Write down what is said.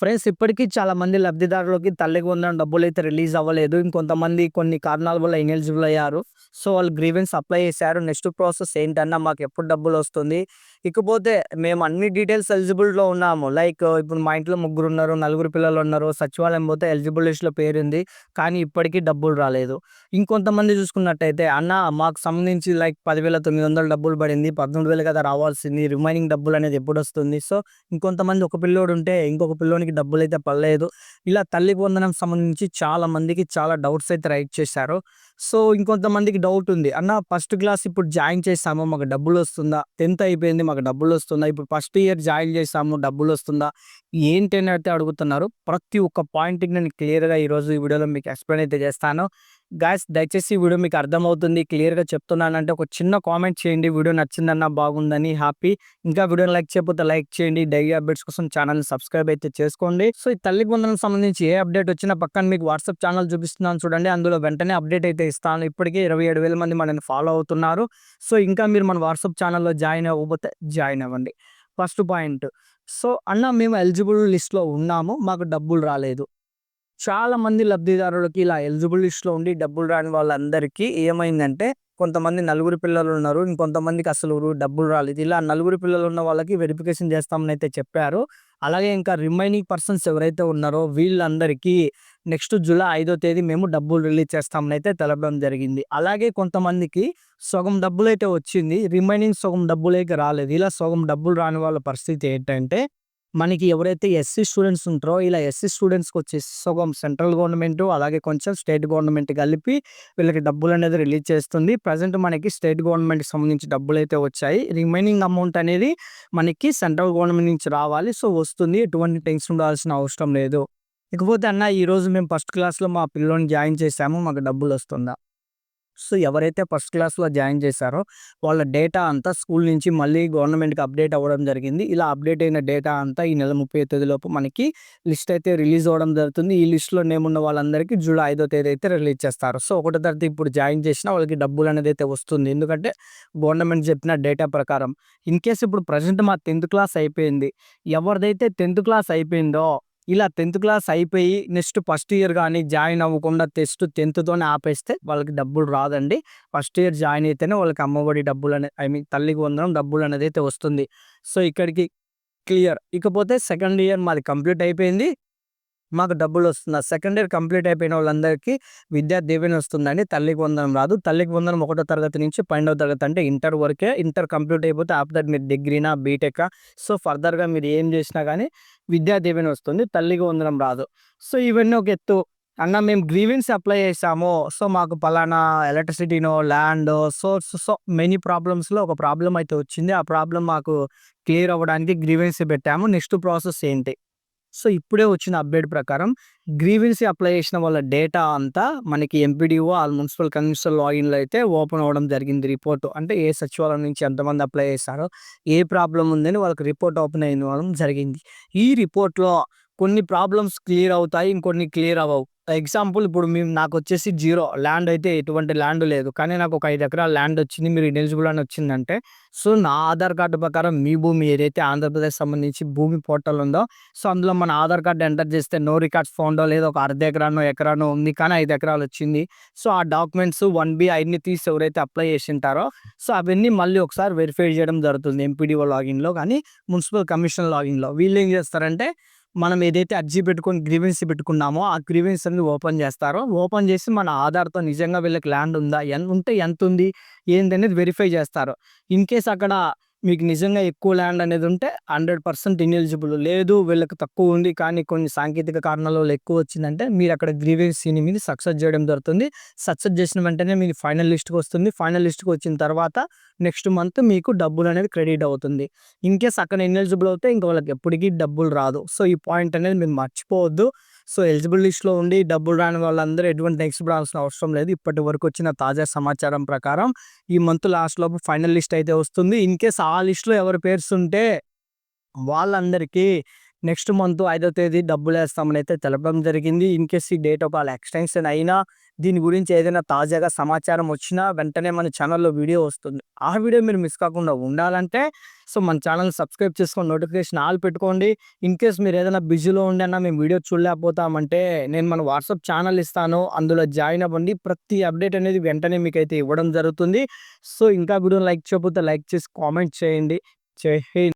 Friends ఇప్పటికీ చాలా మంది లబ్ధిదారులకి తల్లికి వందడం డబ్బులు అయితే రిలీజ్ అవ్వలేదు. ఇంకొంతమంది కొన్ని కారణాల వల్ల ఇనెలిజిబుల్ అయ్యారు. సో, వాళ్ళు గ్రీవెన్స్ అప్లై చేశారు. నెక్స్ట్ ప్రాసెస్ ఏంటన్నా మాకు ఎప్పుడు డబ్బులు వస్తుంది ఇకపోతే మేము అన్ని డీటెయిల్స్ ఎలిజిబుల్‌లో ఉన్నాము. లైక్ ఇప్పుడు మా ఇంట్లో ముగ్గురున్నారు, నలుగురు పిల్లలు ఉన్నారు సచివాలయం పోతే ఎలిజిబుల్ లిస్ట్‌లో పేరుంది. కానీ ఇప్పటికీ డబ్బులు రాలేదు. ఇంకొంతమంది చూసుకున్నట్టయితే అన్న మాకు సంబంధించి లైక్ 10,900 డబ్బులు పడింది. 18,000 కదా రావాల్సింది. రిమైనింగ్ డబ్బులు అనేది ఎప్పుడు వస్తుంది సో, ఇంకొంతమంది ఒక పిల్లోడు ఉంటే ఇంకొక పిల్లోనికి డబ్బులు అయితే పడలేదు. ఇలా తల్లి వందనం సంబంధించి చాలా మందికి చాలా డౌట్స్ అయితే రైట్ చేశారు. సో, ఇంకొంతమందికి డౌట్ ఉంది. అన్న ఫస్ట్ క్లాస్ ఇప్పుడు జాయిన్ చేసాము మాకు డబ్బులు వస్తుందా టెన్త్ అయిపోయింది. మాకు డబ్బులు వస్తుందా ఇప్పుడు ఫస్ట్ ఇయర్ జాయిన్ చేసాము డబ్బులు వస్తుందా ఏంటి అని అయితే అడుగుతున్నారు. ప్రతి ఒక్క పాయింట్‌కి నేను క్లియర్‌గా ఈరోజు ఈ వీడియోలో మీకు ఎక్స్‌ప్లెయిన్ అయితే చేస్తాను. గైస్ దయచేసి ఈ వీడియో మీకు అర్థమవుతుంది. క్లియర్‌గా చెప్తున్నానంటే ఒక చిన్న కామెంట్ చేయండి. వీడియో నచ్చిందన్న బాగుందని హ్యాపీ. ఇంకా వీడియోని లైక్ చేయకపోతే లైక్ చేయండి. డైలీ అప్డేట్స్ కోసం ఛానల్‌ని సబ్స్క్రైబ్ అయితే చేసుకోండి. సో, ఈ తల్లి బంధువులకు సంబంధించి ఏ అప్డేట్ వచ్చినా పక్కన మీకు వాట్సాప్ ఛానల్ చూపిస్తున్నాను చూడండి. అందులో వెంటనే అప్డేట్ అయితే ఇస్తాను. ఇప్పటికే 27,000 మంది మనల్ని ఫాలో అవుతున్నారు. సో, ఇంకా మీరు మన వాట్సాప్ ఛానల్‌లో జాయిన్ అవ్వకపోతే జాయిన్ అవ్వండి. First point. సో, అన్న మేము ఎలిజిబుల్ లిస్ట్‌లో ఉన్నాము. మాకు డబ్బులు రాలేదు. చాలా మంది లబ్ధిదారులకి ఇలా ఎలిజిబుల్ లిస్ట్‌లో ఉండి డబ్బులు రాని వాళ్ళందరికీ ఏమైందంటే కొంతమంది నలుగురు పిల్లలు ఉన్నారు ఇంకొంతమందికి అసలు డబ్బులు రాలేదు. ఇలా నలుగురు పిల్లలున్న వాళ్ళకి వెరిఫికేషన్ చేస్తామని అయితే చెప్పారు. అలాగే ఇంకా రిమైనింగ్ పర్సన్స్ ఎవరైతే ఉన్నారో వీళ్ళందరికీ నెక్స్ట్ జూలై ఐదో తేదీ మేము డబ్బులు రిలీజ్ చేస్తామని అయితే తెలపడం జరిగింది. అలాగే కొంతమందికి సగం అయితే వచ్చింది. రిమైనింగ్ సగం డబ్బులైతే రాలేదు. ఇలా సగం డబ్బులు రాని వాళ్ళ పరిస్థితి ఏంటంటే మనకి ఎవరైతే ఎస్సీ స్టూడెంట్స్ ఉంటారో ఇలా ఎస్సీ స్టూడెంట్స్‌కి వచ్చేసి సగం సెంట్రల్ గవర్నమెంట్ అలాగే కొంచెం స్టేట్ గవర్నమెంట్ కలిపి వీళ్ళకి డబ్బులు అనేది రిలీజ్ చేస్తుంది. ప్రజెంట్ మనకి స్టేట్ గవర్నమెంట్‌కి సంబంధించి అయితే వచ్చాయి. రిమైనింగ్ అమౌంట్ అనేది మనకి సెంట్రల్ గవర్నమెంట్ నుంచి రావాలి. సో, వస్తుంది. ఎటువంటి టెన్షన్ ఉండాల్సిన అవసరం లేదు. ఇకపోతే అన్న ఈరోజు మేము ఫస్ట్ క్లాస్‌లో మా పిల్లోని జాయిన్ చేసాము మాకు డబ్బులు వస్తుందా సో, ఎవరైతే ఫస్ట్ క్లాస్‌లో జాయిన్ చేశారో వాళ్ళ డేటా అంతా స్కూల్ నుంచి మళ్ళీ గవర్నమెంట్‌కి అప్డేట్ అవ్వడం జరిగింది. ఇలా అప్డేట్ అయిన డేటా అంతా ఈ నెల 30వ తేదీలోపు మనకి లిస్ట్ అయితే రిలీజ్ అవ్వడం జరుగుతుంది. ఈ లిస్ట్‌లో నేమ్ ఉన్న వాళ్ళందరికీ జూలై ఐదో తేదీ అయితే రిలీజ్ చేస్తారు. సో, ఒకటో తారీఖు ఇప్పుడు జాయిన్ చేసినా వాళ్ళకి డబ్బులు అనేది అయితే వస్తుంది. ఎందుకంటే గవర్నమెంట్ చెప్పిన డేటా ప్రకారం. ఇన్ కేస్ ఇప్పుడు ప్రజెంట్ మా 10థ్ క్లాస్ అయిపోయింది. ఎవరిదైతే 10థ్ క్లాస్ అయిపోయిందో ఇలా 10థ్ క్లాస్ అయిపోయి నెక్స్ట్ ఫస్ట్ ఇయర్ కానీ జాయిన్ అవ్వకుండా టెస్ట్ టెన్త్తోనే ఆపేస్తే వాళ్ళకి డబ్బులు రాదండి. ఫస్ట్ ఇయర్ జాయిన్ అయితేనే వాళ్ళకి అమ్మఒడి డబ్బులనే ఐ మీన్ తల్లికి వందనం డబ్బులనేది అయితే వస్తుంది. సో, ఇక్కడికి క్లియర్. ఇకపోతే సెకండ్ ఇయర్ మాది కంప్లీట్ అయిపోయింది. మాకు డబ్బులు వస్తుంది సెకండ్ ఇయర్ కంప్లీట్ అయిపోయిన వాళ్ళందరికీ విద్యా దీవెన వస్తుందండి. తల్లికి వందనం రాదు. తల్లికి వందనం ఒకటో తరగతి నుంచి 12వ తరగతి అంటే ఇంటర్ వరకే. ఇంటర్ కంప్లీట్ అయిపోతే ఆఫ్టర్ దట్ మీరు డిగ్రీనా, బీటెకా సో, ఫర్దర్‌గా మీరు ఏం చేసినా కానీ విద్యా దీవెన వస్తుంది. తల్లికి వందనం రాదు. సో, ఇవన్నీ ఒక ఎత్తు. అన్న మేము గ్రీవెన్స్ అప్లై చేసాము సో, మాకు పలానా ఎలక్ట్రిసిటీనో, ల్యాండో సో, సో మెనీ ప్రాబ్లమ్స్‌లో ఒక ప్రాబ్లమ్ అయితే వచ్చింది. ఆ ప్రాబ్లం మాకు క్లియర్ అవ్వడానికి గ్రీవెన్స్ పెట్టాము. నెక్స్ట్ ప్రాసెస్ ఏంటి? సో, ఇప్పుడే వచ్చిన అప్డేట్ ప్రకారం గ్రీవెన్స్ అప్లై చేసిన వాళ్ళ డేటా అంతా మనకి ఎంపీడీఓ ఆల్ మున్సిపల్ కమిషనర్ లాగిన్‌లో అయితే ఓపెన్ అవ్వడం జరిగింది రిపోర్ట్. అంటే ఏ సచివాలయం నుంచి ఎంతమంది అప్లై చేశారో, ఏ ప్రాబ్లం ఉందని వాళ్ళకి రిపోర్ట్ ఓపెన్ అవ్వడం జరిగింది. ఈ రిపోర్ట్‌లో కొన్ని ప్రాబ్లమ్స్ క్లియర్ అవుతాయి. ఇంకొన్ని క్లియర్ అవ్వవు. ఎగ్జాంపుల్ ఇప్పుడు మేము నాకు వచ్చేసి జీరో ల్యాండ్ అయితే ఎటువంటి ల్యాండ్ లేదు. కానీ నాకు ఒక ఐదు ఎకరాల ల్యాండ్ వచ్చింది. మీరు ఎలిజిబుల్ అని వచ్చిందంటే సో, నా ఆధార్ కార్డు ప్రకారం మీ భూమి ఏదైతే ఆంధ్రప్రదేశ్ సంబంధించి భూమి పోర్టల్ ఉందో సో, అందులో మన ఆధార్ కార్డ్ ఎంటర్ చేస్తే నో రికార్డ్స్ ఫౌండో లేదా ఒక అర్ధ ఎకరానో, ఎకరానో ఉంది. కానీ ఐదు ఎకరాలు వచ్చింది. సో, ఆ డాక్యుమెంట్స్ 1బి అయన్నీ తీసి ఎవరైతే అప్లై చేసింటారో సో, అవన్నీ మళ్ళీ ఒకసారి వెరిఫై చేయడం జరుగుతుంది. ఎంపీడీఓ లాగిన్‌లో కానీ మున్సిపల్ కమిషన్ లాగిన్‌లో. వీళ్ళు ఏం చేస్తారంటే మనం ఏదైతే అర్జీ పెట్టుకొని గ్రీవెన్స్ పెట్టుకున్నామో ఆ గ్రీవెన్స్ అనేది ఓపెన్ చేస్తారో ఓపెన్ చేసి మన ఆధార్‌తో నిజంగా వీళ్ళకి ల్యాండ్ ఉందా? ఎంత ఉంటే ఎంత ఎంతుంది? అనేది వెరిఫై చేస్తారు. ఇన్ కేస్ అక్కడ మీకు నిజంగా ఎక్కువ ల్యాండ్ అనేది ఉంటే హండ్రెడ్ పర్సెంట్ ఇన్ఎలిజిబుల్ లేదు వీళ్ళకి తక్కువ ఉంది. కానీ కొన్ని సాంకేతిక కారణాల వల్ల ఎక్కువ వచ్చిందంటే మీరు అక్కడ గ్రీవెన్స్ మీద సక్సెస్ చేయడం జరుగుతుంది. సక్సెస్ చేసిన వెంటనే మీకు ఫైనల్ లిస్ట్‌కి వస్తుంది. ఫైనల్ లిస్ట్‌కి వచ్చిన తర్వాత నెక్స్ట్ మంత్ మీకు డబ్బులు అనేది క్రెడిట్ అవుతుంది. ఇన్‌కేస్ అక్కడ ఇన్ఎలిజిబుల్ అవుతే ఇంక వాళ్ళకి ఎప్పటికీ డబ్బులు రాదు. సో, ఈ పాయింట్ అనేది మీరు మర్చిపోవద్దు. సో, ఎలిజిబుల్ లిస్ట్‌లో ఉండి డబ్బులు రాని వాళ్ళందరూ ఎటువంటి నెక్స్ట్ పడాల్సిన అవసరం లేదు. ఇప్పటి వరకు వచ్చిన తాజా సమాచారం ప్రకారం ఈ మంత్ లాస్ట్లోపు ఫైనల్ లిస్ట్ అయితే వస్తుంది. ఇన్ కేస్ ఆ లిస్ట్‌లో ఎవరి పేర్స్ ఉంటే వాళ్ళందరికీ నెక్స్ట్ మంత్ ఐదో తేదీ డబ్బులు వేస్తామని అయితే తెలపడం జరిగింది. ఇన్‌కేస్ ఈ డేట్ ఒకవేళ ఎక్స్‌టెన్షన్ అయినా, దీని గురించి ఏదైనా తాజాగా సమాచారం వచ్చినా వెంటనే మన ఛానల్లో వీడియో వస్తుంది. ఆ వీడియో మీరు మిస్ కాకుండా ఉండాలంటే సో, మన ఛానల్ సబ్స్క్రైబ్ చేసుకొని నోటిఫికేషన్ ఆల్ పెట్టుకోండి. ఇన్‌కేస్ మీరు ఏదైనా బిజీలో ఉండి అన్న మేము వీడియో చూడలేకపోతామంటే నేను మన వాట్సాప్ ఛానల్ ఇస్తాను. అందులో జాయిన్ అవ్వండి. ప్రతి అప్డేట్ అనేది వెంటనే మీకైతే ఇవ్వడం జరుగుతుంది. సో, ఇంకా వీడియో లైక్ చేయకపోతే లైక్ చేసి కామెంట్ చేయండి. జై హింద్.